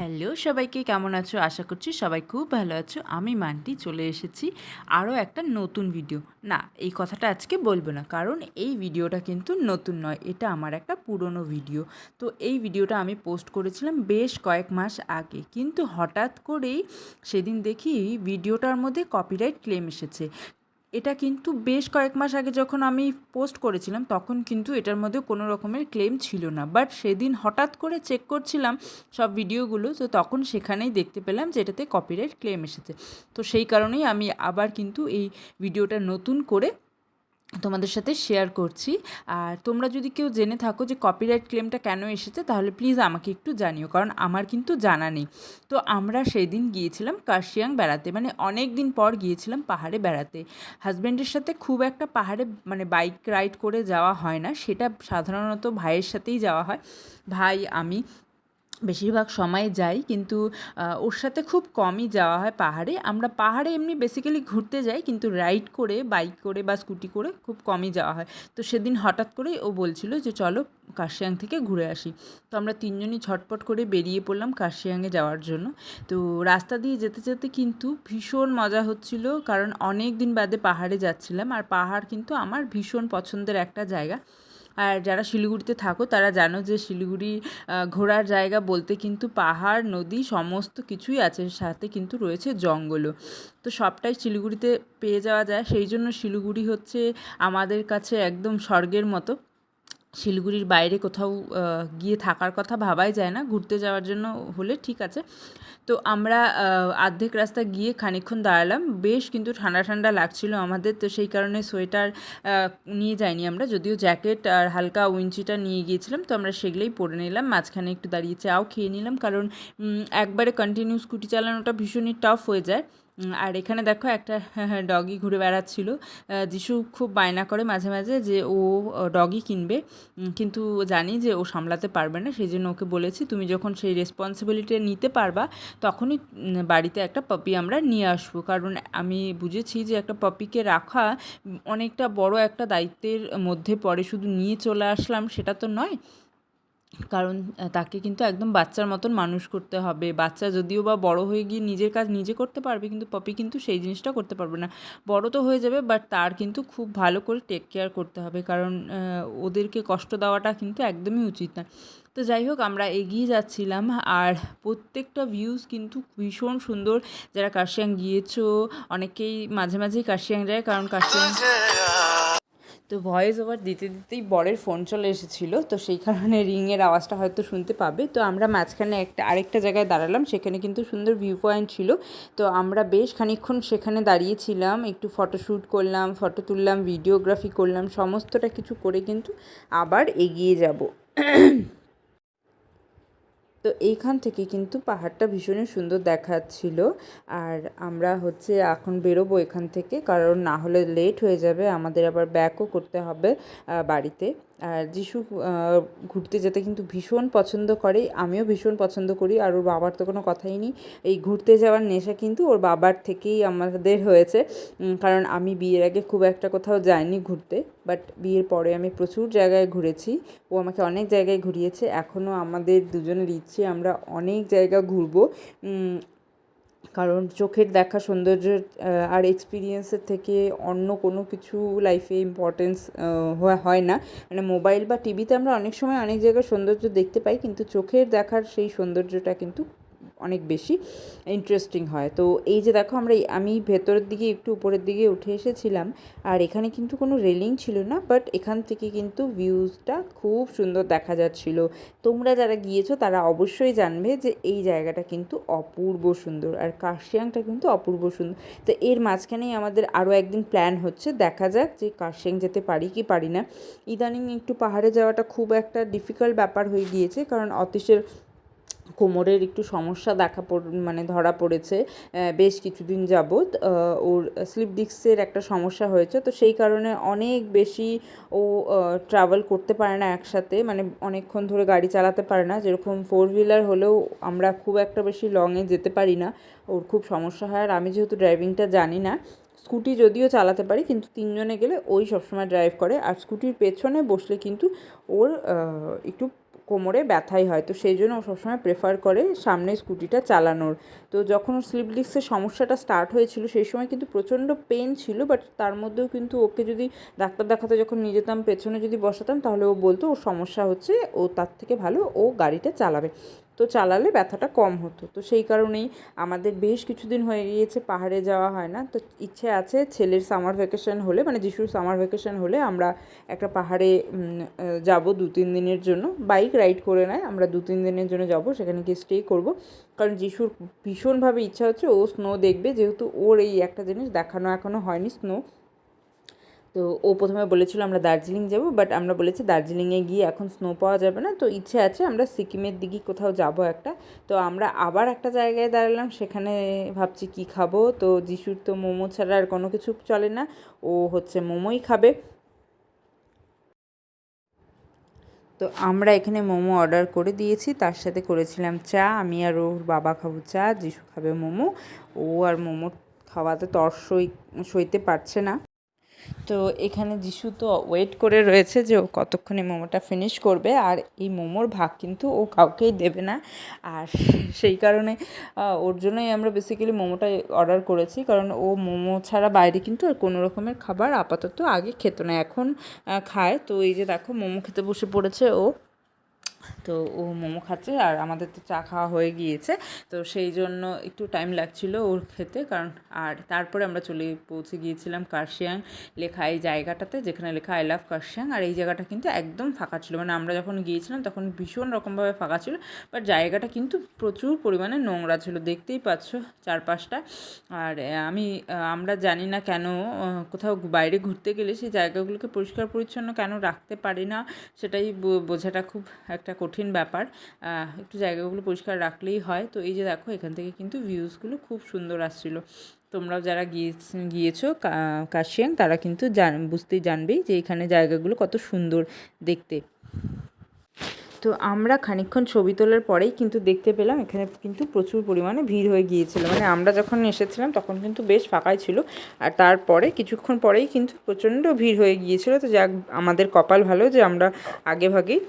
Hello সবাইকে, কেমন আছো? আশা করছি সবাই খুব ভালো আছো। আমি মান্টি, চলে এসেছি আরও একটা নতুন ভিডিও না, এই কথাটা আজকে বলব না, কারণ এই ভিডিওটা কিন্তু নতুন নয়, এটা আমার একটা পুরনো ভিডিও তো এই ভিডিওটা আমি পোস্ট করেছিলাম বেশ কয়েক মাস আগে, কিন্তু হঠাৎ করেই সেদিন দেখি ভিডিওটার মধ্যে কপিরাইট ক্লেম এসেছে। এটা কিন্তু বেশ কয়েক মাস আগে যখন আমি পোস্ট করেছিলাম, তখন কিন্তু এটার মধ্যে কোনো রকমের ক্লেম ছিল না। বাট সেদিন হঠাৎ করে চেক করছিলাম সব ভিডিওগুলো, তো তখন সেখানেই দেখতে পেলাম যে এটাতে কপিরাইট ক্লেম এসেছে। তো সেই কারণেই আমি আবার কিন্তু এই ভিডিওটা নতুন করে তোমাদের সাথে শেয়ার করছি। আর তোমরা যদি কেউ জেনে থাকো যে কপিরাইট ক্লেমটা কেন এসেছে, তাহলে প্লিজ আমাকে একটু জানিও, কারণ আমার কিন্তু জানা নেই। তো আমরা সেই দিন গিয়েছিলাম কার্শিয়াং বেড়াতে মানে অনেক দিন পর গিয়েছিলাম পাহাড়ে বেড়াতে। হাজব্যান্ডের সাথে খুব একটা পাহাড়ে মানে বাইক রাইড করে যাওয়া হয় না, সেটা সাধারণত ভাইয়ের সাথেই যাওয়া হয়। ভাই, আমি বেশিরভাগ সময় যাই, কিন্তু ওর সাথে খুব কমই যাওয়া হয় পাহাড়ে। আমরা পাহাড়ে এমনি বেসিক্যালি ঘুরতে যাই, কিন্তু রাইড করে বাইক করে বা স্কুটি করে খুব কমই যাওয়া হয়। তো সেদিন হঠাৎ করেই ও বলছিল যে, চলো কার্শিয়াং থেকে ঘুরে আসি। তো আমরা তিনজনই ঝটপট করে বেরিয়ে পড়লাম কার্শিয়াংয়ে যাওয়ার জন্য। তো রাস্তা দিয়ে যেতে যেতে কিন্তু ভীষণ মজা হচ্ছিল, কারণ অনেক দিন বাদে পাহাড়ে যাচ্ছিলাম। আর পাহাড় কিন্তু আমার ভীষণ পছন্দের একটা জায়গা। আর যারা শিলিগুড়িতে থাকো, তারা জানো যে শিলিগুড়ি ঘোরার জায়গা বলতে কিন্তু পাহাড়, নদী, সমস্ত কিছুই আছে। সাথে কিন্তু রয়েছে জঙ্গলও। তো সবটাই শিলিগুড়িতে পেয়ে যাওয়া যায়। সেই জন্য শিলিগুড়ি হচ্ছে আমাদের কাছে একদম স্বর্গের মতো। শিলিগুড়ির বাইরে কোথাও গিয়ে থাকার কথা ভাবাই যায় না। ঘুরতে যাওয়ার জন্য হলে ঠিক আছে। তো আমরা আর্ধেক রাস্তা গিয়ে খানিক্ষণ দাঁড়ালাম। বেশ কিন্তু ঠান্ডা ঠান্ডা লাগছিল আমাদের, তো সেই কারণে সোয়েটার নিয়ে যাইনি আমরা। যদিও জ্যাকেট আর হালকা উইঞ্চিটা নিয়ে গিয়েছিলাম, তো আমরা সেগুলোই পরে নিলাম। মাঝখানে একটু দাঁড়িয়ে চাও খেয়ে নিলাম। কারণ একবারে কন্টিনিউ স্কুটি চালানোটা ভীষণই টাফ হয়ে যায়। আর এখানে দেখো একটা ডগি ঘুরে বেড়াচ্ছিল। যিশু খুব বায়না করে মাঝে মাঝে যে ও ডগি কিনবে। কিন্তু জানি যে ও সামলাতে পারবে না সেই জন্য ওকে বলেছি, তুমি যখন সেই রেসপন্সিবিলিটি নিতে পারবা, তখনই বাড়িতে একটা পপি আমরা নিয়ে আসব। কারণ আমি বুঝেছি যে একটা পপিকে রাখা অনেকটা বড় একটা দায়িত্বের মধ্যে পড়ে। শুধু নিয়ে চলে আসলাম সেটা তো নয় কারণ তাকে কিন্তু একদম বাচ্চার মতন মানুষ করতে হবে। বাচ্চা যদিও বা বড় হয়ে গিয়ে নিজের কাজ নিজে করতে পারবে, কিন্তু পপি কিন্তু সেই জিনিসটা করতে পারবে না। বড় তো হয়ে যাবে বাট তার কিন্তু খুব ভালো করে টেক কেয়ার করতে হবে, কারণ ওদেরকে কষ্ট দেওয়াটা কিন্তু একদমই উচিত না। তো যাই হোক, আমরা এগিয়ে যাচ্ছিলাম, আর প্রত্যেকটা ভিউজ কিন্তু ভীষণ সুন্দর। যারা কার্শিয়াং গিয়েছো অনেকেই মাঝে মাঝেই কার্শিয়াং যায়, কারণ কার্শিয়াং তো ভয়েস ওভার দিতে দিতেই বরের ফোন চলে এসেছিল, তো সেই কারণে রিংয়ের আওয়াজটা হয়তো শুনতে পাবে। তো আমরা মাঝখানে একটা, আরেকটা জায়গায় দাঁড়ালাম, সেখানে কিন্তু সুন্দর ভিউ পয়েন্ট ছিল। তো আমরা বেশ খানিক্ষণ সেখানে দাঁড়িয়েছিলাম, একটু ফটোশ্যুট করলাম ফটো তুললাম ভিডিওগ্রাফি করলাম, সমস্তটা কিছু করে কিন্তু আবার এগিয়ে যাব। তো এইখান থেকে কিন্তু পাহাড়টা ভীষণই সুন্দর দেখাচ্ছিল। আর আমরা হচ্ছে এখন বেরোবো এখান থেকে, কারণ না হলে লেট হয়ে যাবে, আমাদের আবার ব্যাকও করতে হবে বাড়িতে। আর যিশু ঘুরতে যেতে কিন্তু ভীষণ পছন্দ করে। আমিও ভীষণ পছন্দ করি আর ওর বাবার তো কোনো কথাই নেই। এই ঘুরতে যাওয়ার নেশা কিন্তু ওর বাবার থেকেই আমাদের হয়েছে। কারণ আমি বিয়ের আগে খুব একটা কোথাও যাইনি ঘুরতে বাট বিয়ের পরে আমি প্রচুর জায়গায় ঘুরেছি। ও আমাকে অনেক জায়গায় ঘুরিয়েছে। এখনও আমাদের দুজনের ইচ্ছে আমরা অনেক জায়গা ঘুরবো। কারণ চোখের দেখা সৌন্দর্যের আর এক্সপিরিয়েন্সের থেকে অন্য কোনো কিছু লাইফে ইম্পর্টেন্স হয় না। মানে মোবাইল বা টিভিতে আমরা অনেক সময় অনেক জায়গায় সৌন্দর্য দেখতে পাই, কিন্তু চোখের দেখার সেই সৌন্দর্যটা কিন্তু অনেক বেশি ইন্টারেস্টিং হয়। তো এই যে দেখো আমরা আমি ভেতরের দিকে একটু উপরের দিকে উঠে এসেছিলাম, আর এখানে কিন্তু কোনো রেলিং ছিল না বাট এখান থেকে কিন্তু ভিউজটা খুব সুন্দর দেখা যাচ্ছিল। তোমরা যারা গিয়েছো তারা অবশ্যই জানবে যে এই জায়গাটা কিন্তু অপূর্ব সুন্দর, আর কার্শিয়াংটা কিন্তু অপূর্ব সুন্দর। তো এর মাঝখানেই আমাদের আরও একদিন প্ল্যান হচ্ছে, দেখা যাক যে কার্শিয়াং যেতে পারি কি পারি না। ইদানিং একটু পাহাড়ে যাওয়াটা খুব একটা ডিফিকাল্ট ব্যাপার হয়ে গিয়েছে, কারণ অতিশের কোমরের একটু সমস্যা দেখা মানে ধরা পড়েছে বেশ কিছুদিন যাবৎ ওর স্লিপ ডিস্কের একটা সমস্যা হয়েছে। তো সেই কারণে অনেক বেশি ও ট্রাভেল করতে পারে না একসাথে মানে অনেকক্ষণ ধরে গাড়ি চালাতে পারে না। যেরকম ফোর হুইলার হলেও আমরা খুব একটা বেশি লংয়ে যেতে পারি না, ওর খুব সমস্যা হয়। আর আমি যেহেতু ড্রাইভিংটা জানি না স্কুটি যদিও চালাতে পারি, কিন্তু তিনজনে গেলে ওই সবসময় ড্রাইভ করে। আর স্কুটির পেছনে বসলে কিন্তু ওর একটু কোমরে ব্যথাই হয়, তো সেই জন্য ও সবসময় প্রেফার করে সামনে স্কুটিটা চালানোর। তো যখন ওর স্লিপ ডিস্কের সমস্যাটা স্টার্ট হয়েছিল, সেই সময় কিন্তু প্রচণ্ড পেন ছিল বাট তার মধ্যেও কিন্তু ওকে যদি ডাক্তার দেখাতে যখন নিয়ে যেতাম, পেছনে যদি বসাতাম, তাহলে ও বলতো, ওর সমস্যা হচ্ছে, ও তার থেকে ভালো, ও গাড়িটা চালাবে। তো চালালে ব্যথাটা কম হতো। তো সেই কারণেই আমাদের বেশ কিছুদিন হয়ে গিয়েছে পাহাড়ে যাওয়া হয় না। তো ইচ্ছে আছে ছেলের সামার ভ্যাকেশন হলে মানে যিশুর সামার ভ্যাকেশন হলে আমরা একটা পাহাড়ে যাব দু তিন দিনের জন্য। বাইক রাইড করে নেয়, আমরা দু তিন দিনের জন্য যাব, সেখানে গিয়ে স্টে করব। কারণ যিশুর ভীষণভাবে ইচ্ছা হচ্ছে ও স্নো দেখবে, যেহেতু ওর এই একটা জিনিস দেখানো এখনও হয়নি, স্নো। তো ও প্রথমে বলেছিল আমরা দার্জিলিং যাব বাট আমরা বলেছি দার্জিলিংয়ে গিয়ে এখন স্নো পাওয়া যাবে না, তো ইচ্ছে আছে আমরা সিকিমের দিকে কোথাও যাব একটা। তো আমরা আবার একটা জায়গায় দাঁড়ালাম, সেখানে ভাবছি কি খাব, তো যিশুর তো মোমো ছাড়া আর কোনো কিছু চলে না, ও হচ্ছে মোমোই খাবে। তো আমরা এখানে মোমো অর্ডার করে দিয়েছি, তার সাথে করেছিলাম চা, আমি আর ওর বাবা খাব চা, যিশু খাবে মোমো, ও আর মোমো খাওয়াতে তর সই, সইতে পারছে না। তো এখানে যিশু তো ওয়েট করে রয়েছে যে ও কতক্ষণে মোমোটা ফিনিশ করবে, আর এই মোমোর ভাগ কিন্তু ও কাউকেই দেবে না। আর সেই কারণে ওর জন্যই আমরা বেসিক্যালি মোমোটা অর্ডার করেছি, কারণ ও মোমো ছাড়া বাইরে কিন্তু আর কোনো রকমের খাবার আপাতত আগে খেত না, এখন খায়। তো এই যে দেখো, মোমো খেতে বসে পড়েছে ও। তো ও মোমো খাচ্ছে আর আমাদের তো চা খাওয়া হয়ে গিয়েছে। তো সেই জন্য একটু টাইম লাগছিল ওর খেতে কারণ আর তারপরে আমরা চলে পৌঁছে গিয়েছিলাম কার্শিয়াং লেখা এই জায়গাটাতে যেখানে লেখা আই লাভ কার্শিয়াং আর এই জায়গাটা কিন্তু একদম ফাঁকা ছিল। মানে আমরা যখন গিয়েছিলাম তখন ভীষণ রকমভাবে ফাঁকা ছিল বাট জায়গাটা কিন্তু প্রচুর পরিমাণে নোংরা ছিল, দেখতেই পাচ্ছ চারপাশটা। আর আমি আমরা জানি না কেন কোথাও বাইরে ঘুরতে গেলে সেই জায়গাগুলোকে পরিষ্কার পরিচ্ছন্ন কেন রাখতে পারি না সেটাই বোঝাটা খুব একটা কঠিন ব্যাপার। একটু জায়গাগুলো পরিষ্কার রাখলেই হয়। তো এই যে দেখো, এখান থেকে কিন্তু ভিউজগুলো খুব সুন্দর আসছিল। তোমরাও যারা গিয়ে গিয়েছো কাশিয়াং, তারা কিন্তু জান, বুঝতেই জানবেই যে এখানে জায়গাগুলো কত সুন্দর দেখতে। তো আমরা খানিক্ষণ ছবি তোলার পরেই কিন্তু দেখতে পেলাম, এখানে কিন্তু প্রচুর পরিমাণে ভিড় হয়ে গিয়েছিল। মানে আমরা যখন এসেছিলাম, তখন কিন্তু বেশ ফাঁকাই ছিল। আর তারপরে কিছুক্ষণ পরেই কিন্তু প্রচণ্ড ভিড় হয়ে গিয়েছিল। তো যাক, আমাদের কপাল ভালো যে আমরা আগে ভাগেই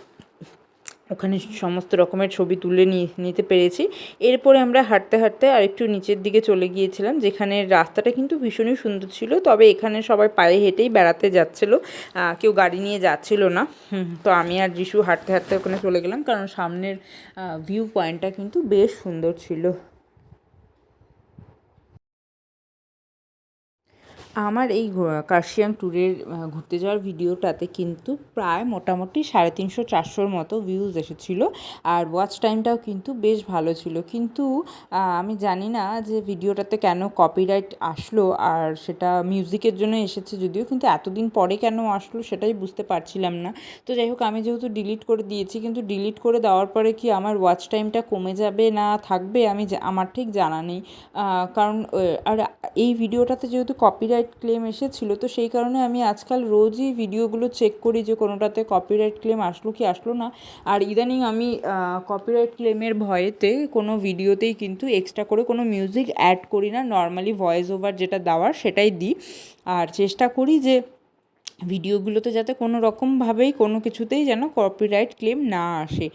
ওখানে সমস্ত রকমের ছবি তুলে নিয়ে, নিতে পেরেছি। এরপরে আমরা হাঁটতে হাঁটতে আরেকটু নিচের দিকে চলে গিয়েছিলাম, যেখানে রাস্তাটা কিন্তু ভীষণই সুন্দর ছিল, তবে এখানে সবাই পায়ে হেঁটেই বেড়াতে যাচ্ছিল কেউ গাড়ি নিয়ে যাচ্ছিল না। তো আমি আর যিশু হাঁটতে হাঁটতে ওখানে চলে গেলাম, কারণ সামনের ভিউ পয়েন্টটা কিন্তু বেশ সুন্দর ছিল। আমার এই কার্শিয়াং ট্যুরের ঘুরতে যাওয়ার ভিডিওটাতে কিন্তু প্রায় মোটামুটি সাড়ে তিনশো চারশোর মতো ভিউজ এসেছিল। আর ওয়াচ টাইমটাও কিন্তু বেশ ভালো ছিল। কিন্তু আমি জানি না যে ভিডিওটাতে কেন কপিরাইট আসলো আর সেটা মিউজিকের জন্য এসেছে যদিও, কিন্তু এতদিন পরে কেন আসলো সেটাই বুঝতে পারছিলাম না। তো যাই হোক, আমি যেহেতু ডিলিট করে দিয়েছি, কিন্তু ডিলিট করে দেওয়ার পরে কি আমার ওয়াচ টাইমটা কমে যাবে না থাকবে? আমি আমার ঠিক জানা নেই। কারণ আর এই ভিডিওটাতে যেহেতু কপিরাইট কপিরাইট ক্লেম এসেছিল, তো সেই কারণে আমি আজকাল রোজই ভিডিওগুলো চেক করি যে কোনোটাতে কপিরাইট ক্লেম আসলো কি আসলো না। আর ইদানিং আমি কপিরাইট ক্লেমের ভয়েতে কোনো ভিডিওতেই কিন্তু এক্সট্রা করে কোনো মিউজিক অ্যাড করি না। নর্মালি ভয়েস ওভার যেটা দেওয়ার সেটাই দিই। আর চেষ্টা করি যে ভিডিওগুলোতে যাতে কোনো রকমভাবেই কোনো কিছুতেই যেন কপিরাইট ক্লেম না আসে।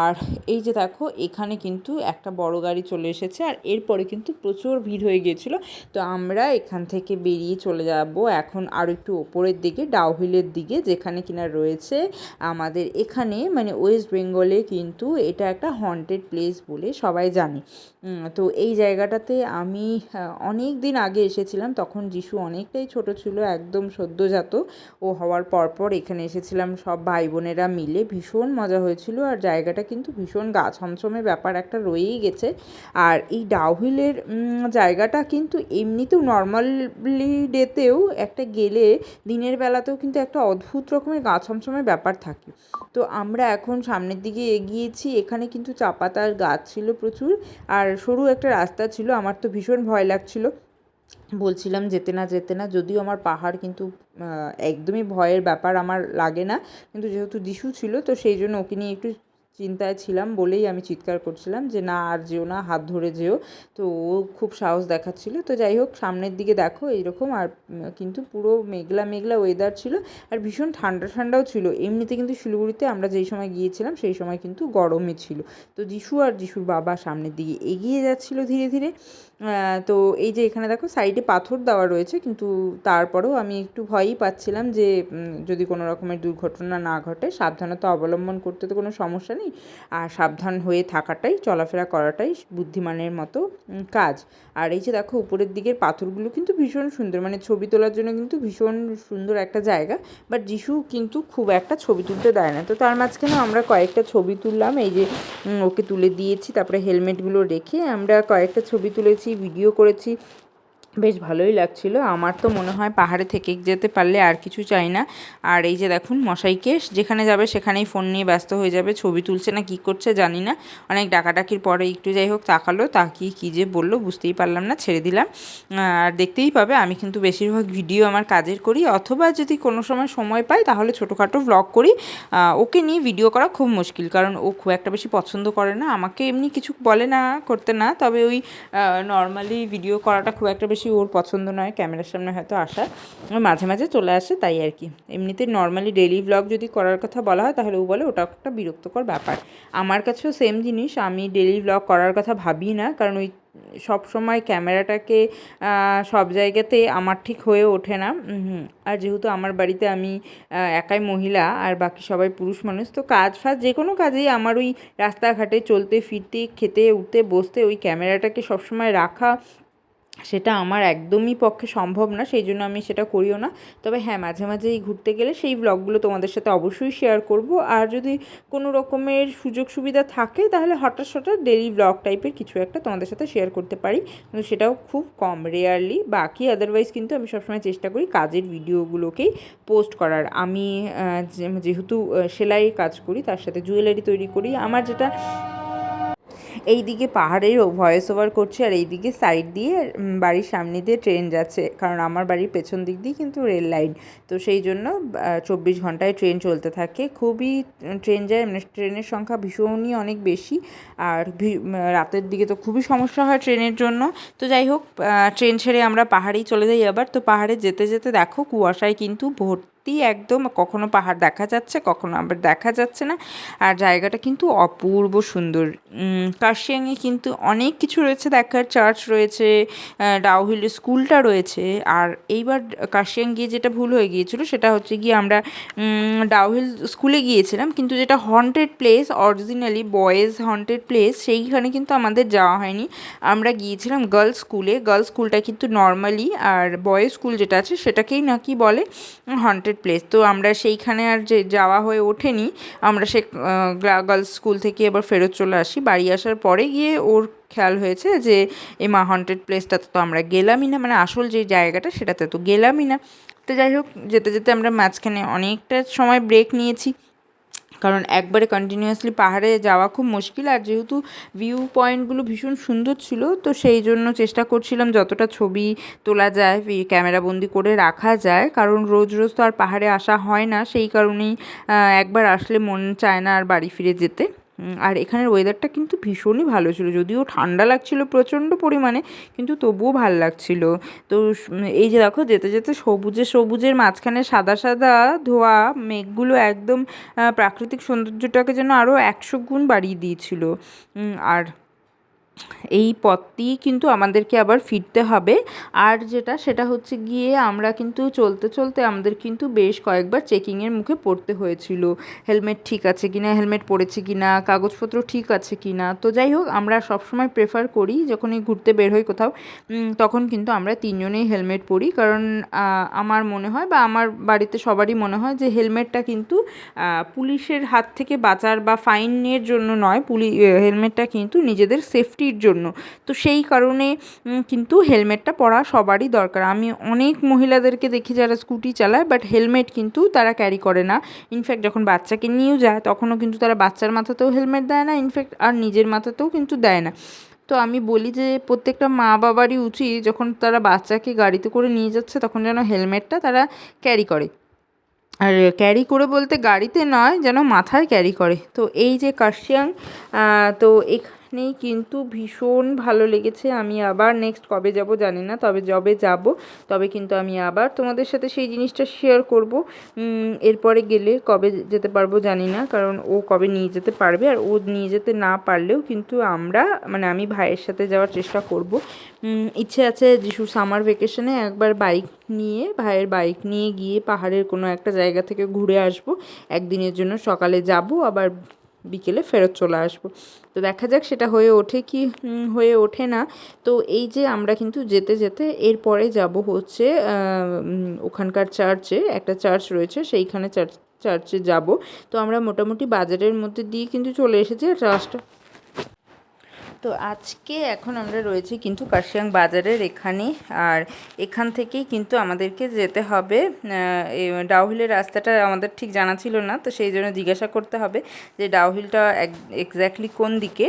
আর এই যে দেখো, এখানে কিন্তু একটা বড় গাড়ি চলে এসেছে আর এরপরে কিন্তু প্রচুর ভিড় হয়ে গিয়েছিল। তো আমরা এখান থেকে বেরিয়ে চলে যাব এখন আরও একটু ওপরের দিকে ডাউহিলের দিকে, যেখানে কিনা রয়েছে আমাদের এখানে মানে ওয়েস্ট বেঙ্গলে কিন্তু এটা একটা হন্টেড প্লেস বলে সবাই জানে। তো এই জায়গাটাতে আমি অনেক দিন আগে এসেছিলাম, তখন যিশু অনেকটাই ছোট ছিল, একদম সদ্যজাত। ও হওয়ার পরপর এখানে এসেছিলাম সব ভাই বোনেরা মিলে। ভীষণ মজা হয়েছিল আর জায়গাটা কিন্তু ভীষণ গা ছমছমে ব্যাপার একটা রয়েই গেছে। আর এই ডাউহিলের জায়গাটা কিন্তু এমনিতেও নর্মালি ডেতেও একটা গেলে দিনের বেলাতেও কিন্তু একটা অদ্ভুত রকমের গা ছমছমে ব্যাপার থাকে। তো আমরা এখন সামনের দিকে এগিয়েছি, এখানে কিন্তু চা পাতার গাছ ছিল প্রচুর আর সরু একটা রাস্তা ছিল। আমার তো ভীষণ ভয় লাগছিল। বলছিলাম যেতে না যেতে না, যদিও আমার পাহাড় কিন্তু একদমই ভয়ের ব্যাপার আমার লাগে না, কিন্তু যেহেতু দিশু ছিল, তো সেই জন্য ওকে নিয়ে একটু চিন্তায় ছিলাম বলেই আমি চিৎকার করছিলাম যে না, আর যেও না, হাত ধরে যেও। তো ও খুব সাহস দেখাচ্ছিল। তো যাই হোক, সামনের দিকে দেখো, এইরকম, আর কিন্তু পুরো মেঘলা মেঘলা ওয়েদার ছিল, আর ভীষণ ঠান্ডা ঠান্ডাও ছিল। এমনিতে কিন্তু শিলিগুড়িতে আমরা যেই সময় গিয়েছিলাম, সেই সময় কিন্তু গরমই ছিল। তো যিশু আর যিশুর বাবা সামনের দিকে এগিয়ে যাচ্ছিল ধীরে ধীরে। তো এই যে এখানে দেখো সাইডে পাথর দেওয়া রয়েছে, কিন্তু তারপরেও আমি একটু ভয়ই পাচ্ছিলাম যে যদি কোনো রকমের দুর্ঘটনা না ঘটে, সাবধানতা অবলম্বন করতে তো কোনো সমস্যা নেই। আর সাবধান হয়ে থাকাটাই, চলাফেরা করাটাই বুদ্ধিমানের মতো কাজ। আর এই যে দেখো উপরের দিকের পাথরগুলো কিন্তু ভীষণ সুন্দর মানে ছবি তোলার জন্য কিন্তু ভীষণ সুন্দর একটা জায়গা, বাট যিশু কিন্তু খুব একটা ছবি তুলতে দেয় না। তো তার মাঝখানে আমরা কয়েকটা ছবি তুললাম, এই যে ওকে তুলে দিয়েছি, তারপরে হেলমেটগুলো রেখে আমরা কয়েকটা ছবি তুলেছি। ভিডিও করেছি। বেশ ভালোই লাগছিল। আমার তো মনে হয় পাহাড়ে থেকে যেতে পারলে আর কিছু চাই না। আর এই যে দেখুন মশাইকে, যেখানে যাবে সেখানেই ফোন নিয়ে ব্যস্ত হয়ে যাবে, ছবি তুলছে না কী করছে জানি না। অনেক ডাকাডাকির পরে একটু যাই হোক, তাকালো, তাকিয়ে কী যে বলল বুঝতেই পারলাম না, ছেড়ে দিলাম। আর দেখতেই পাবে, আমি কিন্তু বেশিরভাগ ভিডিও আমার কাজের করি। অথবা যদি কোনো সময় সময় পাই, তাহলে ছোটোখাটো ব্লগ করি। ওকে নিয়ে ভিডিও করা খুব মুশকিল, কারণ ও খুব একটা বেশি পছন্দ করে না। আমাকে এমনি কিছু বলে না, করতে না। তবে ওই নর্মালি ভিডিও করাটা খুব একটা বেশি ওর পছন্দ নয়, ক্যামেরার সামনে হয়তো আসা মাঝে মাঝে চলে আসে তাই আর কি। এমনিতে নর্মালি ডেলি ব্লগ যদি করার কথা বলা হয়, তাহলে ও বলে ওটা একটা বিরক্তকর ব্যাপার। আমার কাছেও সেম জিনিস, আমি ডেলি ব্লগ করার কথা ভাবি না, কারণ ওই সব সময় ক্যামেরাটাকে সব জায়গাতে আমার ঠিক হয়ে ওঠে না। আর যেহেতু আমার বাড়িতে আমি একাই মহিলা, আর বাকি সবাই পুরুষ মানুষ, তো কাজ ফাজ যে কোনো কাজেই আমার ওই রাস্তাঘাটে চলতে, ফিরতে, খেতে, উঠতে, বসতে ওই ক্যামেরাটাকে সবসময় রাখা সেটা আমার একদমই পক্ষে সম্ভব না সেই জন্য আমি সেটা করিও না। তবে হ্যাঁ মাঝে মাঝে এই ঘুরতে গেলে সেই ব্লগগুলো তোমাদের সাথে অবশ্যই শেয়ার করব। আর যদি কোনো রকমের সুযোগ সুবিধা থাকে তাহলে হঠাৎ হঠাৎ ডেলি ব্লগ টাইপের কিছু একটা তোমাদের সাথে শেয়ার করতে পারি। কিন্তু সেটাও খুব কম রেয়ারলি বাকি আদারওয়াইজ কিন্তু আমি সবসময় চেষ্টা করি কাজের ভিডিওগুলোকেই পোস্ট করার। আমি যেহেতু আহ, সেলাই কাজ করি তার সাথে জুয়েলারি তৈরি করি। আমার যেটা এই দিকে পাহাড়ের ভয়েস ওভার করছি আর এই দিকে সাইড দিয়ে বাড়ির সামনে দিয়ে ট্রেন যাচ্ছে। কারণ আমার বাড়ির পেছন দিক দিয়ে কিন্তু রেল লাইন তো সেই জন্য চব্বিশ ঘন্টায় ট্রেন চলতে থাকে। খুবই ট্রেন যায় মানে ট্রেনের সংখ্যা ভীষণই অনেক বেশি। আর রাতের দিকে তো খুবই সমস্যা হয় ট্রেনের জন্য। তো যাই হোক ট্রেন ছেড়ে আমরা পাহাড়েই চলে যাই আবার। তো পাহাড়ে যেতে যেতে দেখো, কুয়াশায় কিন্তু ভর্তি একদম কখনো পাহাড় দেখা যাচ্ছে কখনো আবার দেখা যাচ্ছে না। আর জায়গাটা কিন্তু অপূর্ব সুন্দর। উম, কার্শিয়াংয়ে কিন্তু অনেক কিছু রয়েছে দেখার চার্চ রয়েছে ডাউহিল স্কুলটা রয়েছে। আর এইবার কার্শিয়াং গিয়ে যেটা ভুল হয়ে গিয়েছিল সেটা হচ্ছে গিয়ে আমরা ডাউহিল স্কুলে গিয়েছিলাম কিন্তু যেটা haunted place originally boys haunted place সেইখানে কিন্তু আমাদের যাওয়া হয়নি। আমরা গিয়েছিলাম গার্লস স্কুলে গার্লস স্কুলটা কিন্তু নর্মালি আর বয়েজ স্কুল যেটা আছে সেটাকেই নাকি বলে হন্টেড প্লেস তো আমরা সেইখানে আর যে যাওয়া হয়ে ওঠেনি, আমরা সে গার্লস স্কুল থেকে এবার ফেরত চলে আসি। বাড়ি আসার পরে গিয়ে ওর খেয়াল হয়েছে যে এই মা হন্টেড প্লেসটাতে তো আমরা গেলামই না। মানে আসল যে জায়গাটা সেটাতে তো গেলামই না। তো যাই হোক, যেতে যেতে আমরা মাঝখানে অনেকটা সময় ব্রেক নিয়েছি। কারণ একবারে কন্টিনিউয়াসলি পাহাড়ে যাওয়া খুব মুশকিল, আর যেহেতু ভিউ পয়েন্টগুলো ভীষণ সুন্দর ছিল, তো সেই জন্য চেষ্টা করছিলাম যতটা ছবি তোলা যায় ক্যামেরাবন্দি করে রাখা যায়। কারণ রোজ রোজ তো আর পাহাড়ে আসা হয় না, সেই কারণেই একবার আসলে মন চায় না আর বাড়ি ফিরে যেতে। আর এখানের ওয়েদারটা কিন্তু ভীষণই ভালো ছিল। যদিও ঠান্ডা লাগছিল প্রচণ্ড পরিমাণে, কিন্তু তবুও ভালো লাগছিল। তো এই যে দেখো, যেতে যেতে সবুজে সবুজের মাঝখানে সাদা সাদা ধোয়া, মেঘগুলো একদম প্রাকৃতিক সৌন্দর্যটাকে যেন আরও একশো গুণ বাড়িয়ে দিয়েছিল। আর এই পথ দিয়ে কিন্তু আমাদেরকে আবার ফিরতে হবে। আর যেটা, সেটা হচ্ছে গিয়ে আমরা কিন্তু চলতে চলতে আমাদের কিন্তু বেশ কয়েকবার চেকিংয়ের মুখে পড়তে হয়েছিল। হেলমেট ঠিক আছে কিনা হেলমেট পরেছে কিনা, কাগজপত্র ঠিক আছে কিনা। তো যাই হোক, আমরা সবসময় প্রেফার করি যখনই ঘুরতে বের হই কোথাও তখন কিন্তু আমরা তিনজনেই হেলমেট পরি। কারণ আমার মনে হয় বা আমার বাড়িতে সবারই মনে হয় যে হেলমেটটা কিন্তু পুলিশের হাত থেকে বাঁচার বা ফাইনের জন্য নয়, পুলি হেলমেটটা কিন্তু নিজেদের সেফটির জন্য। তো সেই কারণে কিন্তু হেলমেটটা পরা সবারই দরকার। আমি অনেক মহিলাদেরকে দেখি যারা স্কুটি চালায় বাট হেলমেট কিন্তু তারা ক্যারি করে না। ইনফ্যাক্ট যখন বাচ্চাকে নিয়েও যায়, তখনও কিন্তু তারা বাচ্চার মাথাতেও হেলমেট দেয় না ইনফ্যাক্ট আর নিজের মাথাতেও কিন্তু দেয় না। তো আমি বলি যে, প্রত্যেকটা মা বাবারই উচিত যখন তারা বাচ্চাকে গাড়িতে করে নিয়ে যাচ্ছে, তখন যেন হেলমেটটা তারা ক্যারি করে। আর ক্যারি করে বলতে গাড়িতে নয়, যেন মাথায় ক্যারি করে। তো এই যে কার্শিয়াং তো তো এখানেই কিন্তু ভীষণ ভালো লেগেছে। আমি আবার নেক্সট কবে যাব জানি না, তবে যবে যাব, তবে কিন্তু আমি আবার তোমাদের সাথে সেই জিনিসটা শেয়ার করব। এরপরে গেলে কবে যেতে পারব জানি না, কারণ ও কবে নিয়ে যেতে পারবে, আর ও নিয়ে যেতে না পারলেও কিন্তু আমরা মানে আমি ভাইয়ের সাথে যাওয়ার চেষ্টা করব। ইচ্ছে আছে যিশু সামার ভেকেশনে একবার বাইক নিয়ে, ভাইয়ের বাইক নিয়ে গিয়ে পাহাড়ের কোনো একটা জায়গা থেকে ঘুরে আসব। একদিনের জন্য সকালে যাব, আবার বিকেলে ফেরত চলে আসব। তো দেখা যাক সেটা হয়ে ওঠে কি হয়ে ওঠে না। তো এই যে আমরা কিন্তু যেতে যেতে এরপরে যাব হচ্ছে ওখানকার চার্চে, একটা চার্চ রয়েছে, সেইখানে চার্চ চার্চে যাব। তো আমরা মোটামুটি বাজারের মধ্যে দিয়ে কিন্তু চলে এসেছি চার্চটা তো আজকে এখন আমরা রয়েছি কিন্তু কার্শিয়াং বাজারের এখানে। আর এখান থেকেই কিন্তু আমাদেরকে যেতে হবে। ডাউহিলের রাস্তাটা আমাদের ঠিক জানা ছিল না, তো সেই জন্য জিজ্ঞাসা করতে হবে যে ডাউহিলটা এক্স্যাক্টলি কোন দিকে?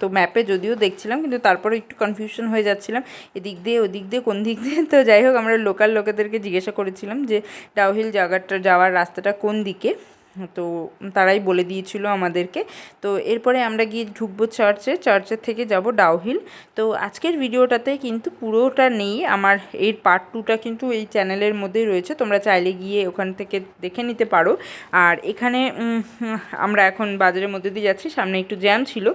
তো ম্যাপে যদিও দেখছিলাম, কিন্তু তারপরে একটু কনফিউশন হয়ে যাচ্ছিলাম। এদিক দিয়ে, ওদিক দিয়ে, কোন দিক দিয়ে? তো যাই হোক, আমরা লোকাল লোকেদেরকে জিজ্ঞাসা করেছিলাম যে ডাউহিল জায়গাটা, যাওয়ার রাস্তাটা কোন দিকে? তো তারাই বলে দিয়েছিল আমাদেরকে। তো এরপরে আমরা গিয়ে ঢুকবো চার্চে। চার্চের থেকে যাব ডাউহিল। তো আজকের ভিডিওটাতে কিন্তু পুরোটা নেই। আমার এর পার্ট টুটা কিন্তু এই চ্যানেলের মধ্যেই রয়েছে। তোমরা চাইলে গিয়ে ওখান থেকে দেখে নিতে পারো। আর এখানে আমরা এখন বাজারের মধ্যে দিয়ে যাচ্ছি। সামনে একটু জ্যাম ছিল।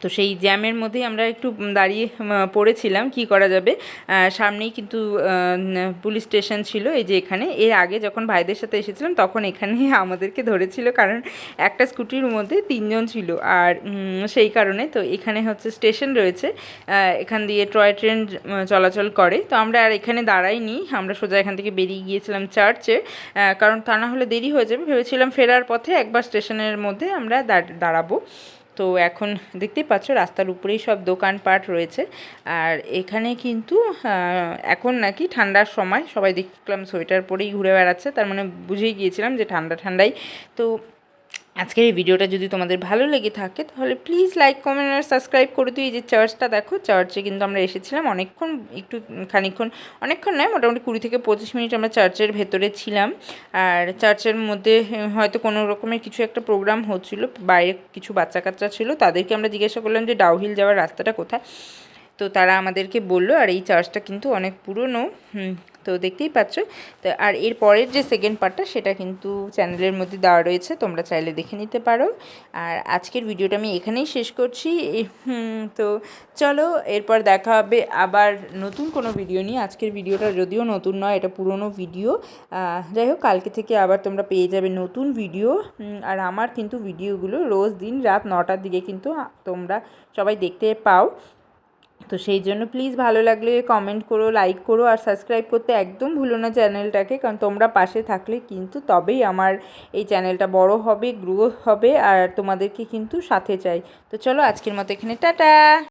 তো সেই জ্যামের মধ্যেই আমরা একটু দাঁড়িয়ে পড়েছিলাম কি করা যাবে। সামনেই কিন্তু পুলিশ স্টেশন ছিল এই যে এখানে। এর আগে যখন ভাইদের সাথে এসেছিলাম তখন এখানে আমাদেরকে ধরেছিল কারণ একটা স্কুটির মধ্যে তিনজন ছিল আর সেই কারণে তো এখানে হচ্ছে স্টেশন রয়েছে। এখান দিয়ে টয় ট্রেন চলাচল করে। তো আমরা আর এখানে দাঁড়াইনি। আমরা সোজা এখান থেকে বেরিয়ে গিয়েছিলাম চার্চে। কারণ তা না হলে দেরি হয়ে যাবে। ভেবেছিলাম ফেরার পথে একবার স্টেশনের মধ্যে আমরা দাঁড়- দাঁড়াবো। তো এখন দেখতেই পাচ্ছ রাস্তার উপরেই সব দোকানপাট রয়েছে। আর এখানে কিন্তু এখন নাকি ঠান্ডার সময় সবাই দেখলাম সোয়েটার পরেই ঘুরে বেড়াচ্ছে। তার মানে বুঝেই গিয়েছিলাম যে ঠান্ডা ঠান্ডাই। তো আজকের এই ভিডিওটা যদি তোমাদের ভালো লেগে থাকে, তাহলে প্লিজ লাইক কমেন্ট আর সাবস্ক্রাইব করে দিই এই যে চার্চটা দেখো চার্চে কিন্তু আমরা এসেছিলাম অনেকক্ষণ, একটু খানিকক্ষণ, অনেকক্ষণ নয়, মোটামুটি কুড়ি থেকে পঁচিশ মিনিট আমরা চার্চের ভেতরে ছিলাম। আর চার্চের মধ্যে হয়তো কোনো রকমের কিছু একটা প্রোগ্রাম হচ্ছিল, বাইরে কিছু বাচ্চা কাচ্চা ছিল, তাদেরকে আমরা জিজ্ঞাসা করলাম যে, ডাউহিল যাওয়ার রাস্তাটা কোথায়? তো তারা আমাদেরকে বলল, আর এই চার্চটা কিন্তু অনেক পুরনো। তো দেখতেই পাচ্ছ। তো আর এর পরের যে সেকেন্ড পার্টটা সেটা কিন্তু চ্যানেলের মধ্যে দেওয়া রয়েছে, তোমরা চাইলে দেখে নিতে পারো। আর আজকের ভিডিওটা আমি এখানেই শেষ করছি। তো চলো, এরপর দেখা হবে আবার নতুন কোনো ভিডিও নিয়ে। আজকের ভিডিওটা যদিও নতুন নয়, এটা পুরনো ভিডিও যাই হোক, কালকে থেকে আবার তোমরা পেয়ে যাবে নতুন ভিডিও আর আমার কিন্তু ভিডিওগুলো রোজ দিন রাত নটার দিকে কিন্তু তোমরা সবাই দেখতে পাও। তো সেই জন্য প্লিজ ভালো লাগলে কমেন্ট করো লাইক করো আর সাবস্ক্রাইব করতে একদম ভুলো না চ্যানেলটাকে কারণ তোমরা পাশে থাকলে কিন্তু তবেই আমার এই চ্যানেলটা বড় হবে গ্রো হবে আর তোমাদেরকে কিন্তু সাথে চাই। তো চলো আজকের মতো এখানে, টাটা!